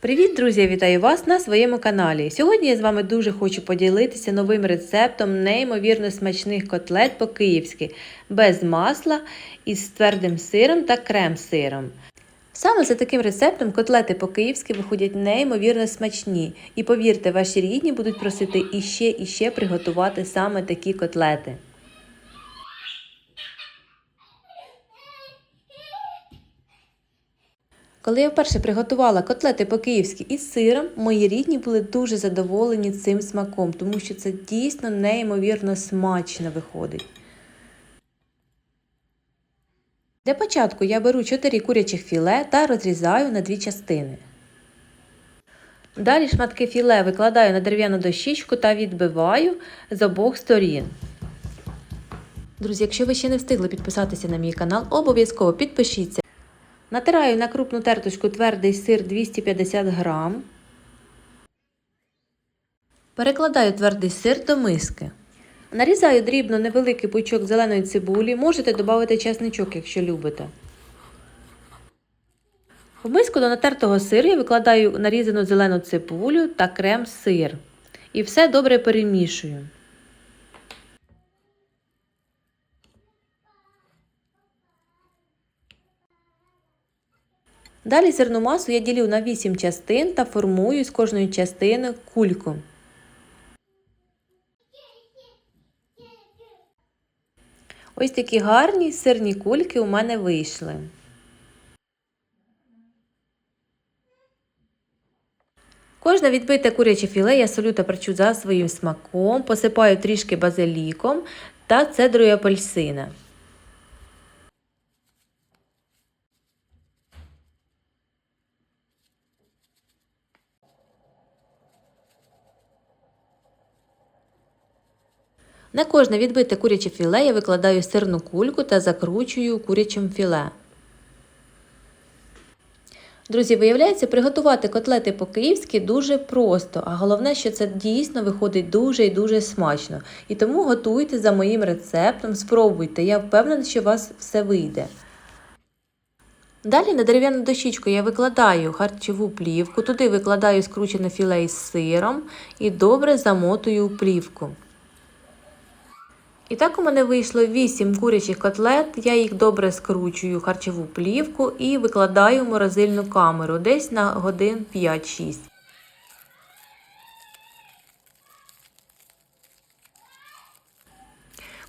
Привіт, друзі! Вітаю вас на своєму каналі. Сьогодні я з вами дуже хочу поділитися новим рецептом неймовірно смачних котлет по-київськи без масла із твердим сиром та крем-сиром. Саме за таким рецептом котлети по-київськи виходять неймовірно смачні. І повірте, ваші рідні будуть просити іще і ще приготувати саме такі котлети. Коли я вперше приготувала котлети по-київськи із сиром, мої рідні були дуже задоволені цим смаком, тому що це дійсно неймовірно смачно виходить. Для початку я беру 4 курячих філе та розрізаю на дві частини. Далі шматки філе викладаю на дерев'яну дощічку та відбиваю з обох сторін. Друзі, якщо ви ще не встигли підписатися на мій канал, обов'язково підпишіться. Натираю на крупну терточку твердий сир 250 грам. Перекладаю твердий сир до миски. Нарізаю дрібно невеликий пучок зеленої цибулі. Можете додати чесничок, якщо любите. В миску до натертого сиру я викладаю нарізану зелену цибулю та крем-сир. І все добре перемішую. Далі зерну масу я ділю на 8 частин та формую з кожної частини кульку. Ось такі гарні сирні кульки у мене вийшли. Кожне відбите куряче філе я солю та перчу за своїм смаком, посипаю трішки базиліком та цедрою апельсина. На кожне відбите куряче філе я викладаю сирну кульку та закручую курячим філе. Друзі, виявляється, приготувати котлети по-київськи дуже просто, а головне, що це дійсно виходить дуже і дуже смачно. І тому готуйте за моїм рецептом, спробуйте, я впевнена, що у вас все вийде. Далі на дерев'яну дощічку я викладаю харчову плівку, туди викладаю скручене філе із сиром і добре замотую плівку. І так у мене вийшло 8 курячих котлет, я їх добре скручую харчову плівку і викладаю в морозильну камеру десь на годин 5-6.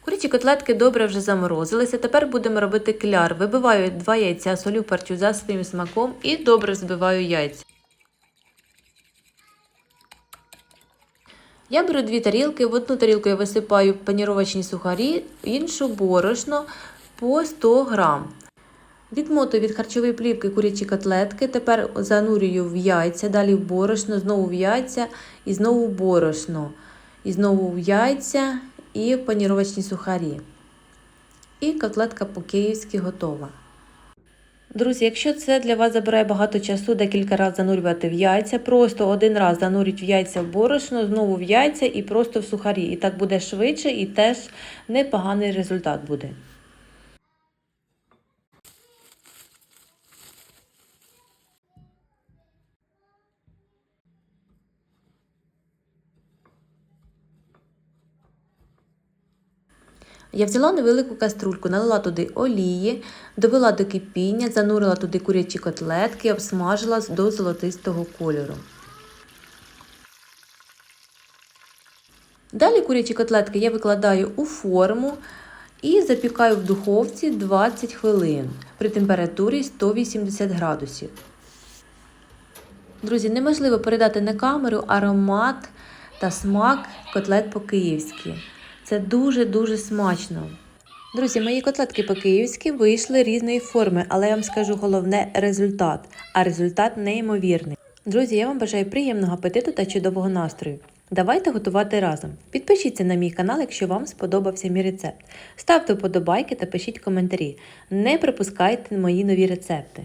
Курячі котлетки добре вже заморозилися. Тепер будемо робити кляр. Вибиваю 2 яйця, солю парчу за своїм смаком і добре збиваю яйця. Я беру дві тарілки, в одну тарілку я висипаю паніровочні сухарі, іншу борошно по 100 грам. Відмотую від харчової плівки курячі котлетки, тепер занурюю в яйця, далі в борошно, знову в яйця і знову в борошно. І знову в яйця і в паніровочні сухарі. І котлетка по-київськи готова. Друзі, якщо це для вас забирає багато часу декілька разів занурювати в яйця, просто один раз зануріть в яйця в борошно, знову в яйця і просто в сухарі. І так буде швидше і теж непоганий результат буде. Я взяла невелику каструльку, налила туди олії, довела до кипіння, занурила туди курячі котлетки, обсмажила до золотистого кольору. Далі курячі котлетки я викладаю у форму і запікаю в духовці 20 хвилин при температурі 180 градусів. Друзі, неможливо передати на камеру аромат та смак котлет по-київськи. Це дуже-дуже смачно. Друзі, мої котлетки по-київськи вийшли різної форми, але я вам скажу головне результат. А результат неймовірний. Друзі, я вам бажаю приємного апетиту та чудового настрою. Давайте готувати разом. Підпишіться на мій канал, якщо вам сподобався мій рецепт. Ставте вподобайки та пишіть коментарі. Не пропускайте мої нові рецепти.